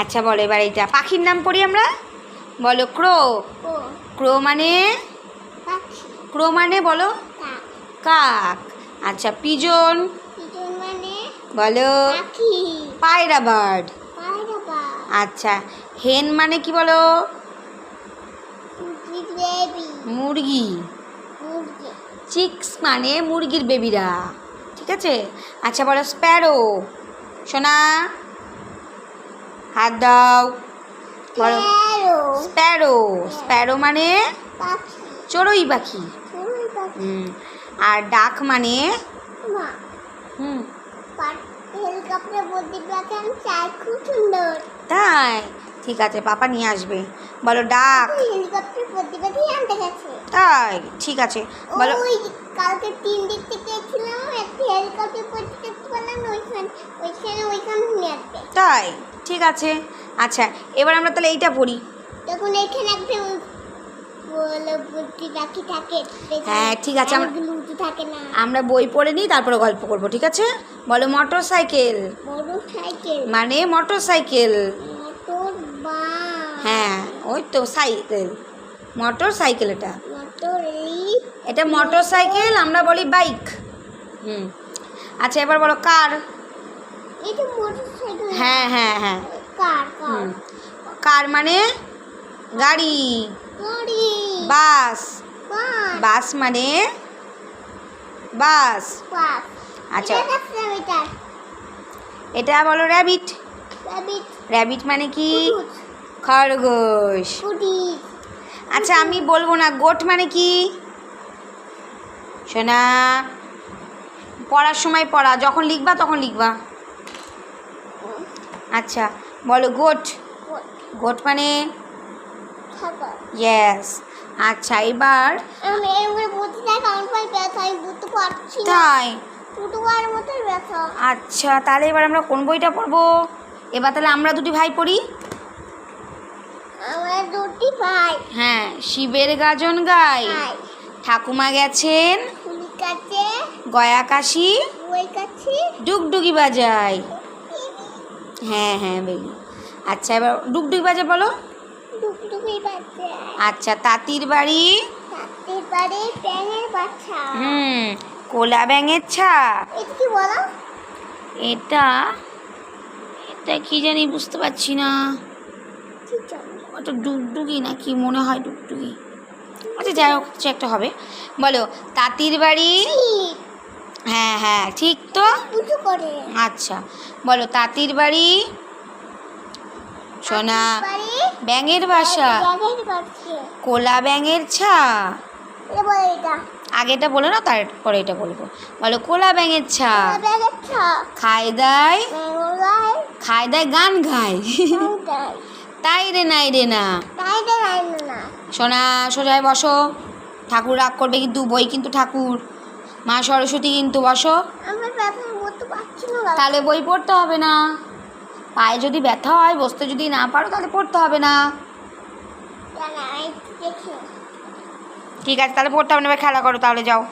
আচ্ছা বলো এবার এইটা। পাখির নাম পড়ি আমরা? বলো ক্রো। ক্রো। মানে? ক্রো মানে বলো? কাক। আচ্ছা পিজন? মানে? বলো। পায়রা বার্ড। আচ্ছা হেন মানে কি বলো? মুরগি। মুরগি। চিক্স মানে মুরগির বেবিরা। ঠিক আছে? আচ্ছা বলো স্প্যারো। সোনা? হাত দাও। বলো। প্যারো স্প্যারো স্প্যারো মানে? চড়ুই পাখি। হুম। আর ডাক মানে? হুম। তাই? ঠিক আছে পাপা নিয়ে আসবে। বলো ডাক। তাই? ঠিক আছে। বলো। কালকে তিন দিক থেকে গেছিলাম একটা হেলিকপ্টার দেখতে পেলাম ওইখানে ওইখানে ওইখানে নিয়ে তাই? ঠিক আছে। আচ্ছা এবার আমরা তাহলে এইটা পড়ি। তখন এখানে একটা হ্যাঁ, ঠিক আছে, আমরা- লুচি থাকে না। আমরা বই পড়ে নিই তারপরে গল্প করব ঠিক আছে? বলো মোটর সাইকেল মানে মোটর সাইকেল হ্যাঁ ওই তো সাইকেল। মোটর সাইকেল এটা। এটা মোটর সাইকেল আমরা বলি বাইক হুম। আচ্ছা এবার বলো কার হ্যাঁ হ্যাঁ হ্যাঁ। কার মানে? গাড়ি। বাস। বাস। মানে? বাস। আচ্ছা। এটা বলো র্যাবিট র্যাবিট মানে কি? খরগোশ। আচ্ছা আমি বলব না গোট মানে কি? শোনা পড়ার সময় পড়া যখন লিখবা তখন লিখবা। আচ্ছা বলো গোট। গোট মানে? ইয়েস আচ্ছা এবার? তাই? মতো ব্যথা। আচ্ছা তাহলে এবার আমরা কোন বইটা পড়ব? এবার তাহলে আমরা দুটি ভাই পড়ি। দুটি ভাই। হ্যাঁ শিবের গাজন গাই। ঠাকুমা গেছেন। কাছে। গয়া কাশি। কাছে। ডুগডুগি বাজায়। হ্যাঁ হ্যাঁ বেবি। আচ্ছা এবার ডুগডুগি বাজে বলো। আচ্ছা তাঁতির বাড়ি। বাচ্চা হুম কোলা ব্যাঙের ছা। এটা কি বলো? এটা এটা কি জানি বুঝতে পারছি না। কি জানো? ওটা ডুগডুগি না কি মনে হয় ডুগডুগি? আচ্ছা যাই হোক কিছু একটা হবে। বলো তাঁতির বাড়ি? হ্যাঁ হ্যাঁ ঠিক তো? আচ্ছা বলো তাঁতির বাড়ি? সোনা ব্যাঙের বাসা? কোলা ব্যাঙের ছা? আগেটা বলো না তারপরে এটা বলব। বলো কোলা ব্যাঙের ছা? খায় দায়? খায় দায় গান গায়। তাই রে নাই রে না। সোনা সোজায় বসো। ঠাকুর রাগ করবে কিন্তু বই কিন্তু ঠাকুর। মা সরস্বতী কিন্তু বসো। তাহলে বই পড়তে হবে না। পায়ে যদি ব্যথা হয় বসতে যদি না পারো তাহলে পড়তে হবে না। ঠিক আছে তাহলে পড়তে হবে না খেলা করো তাহলে যাও।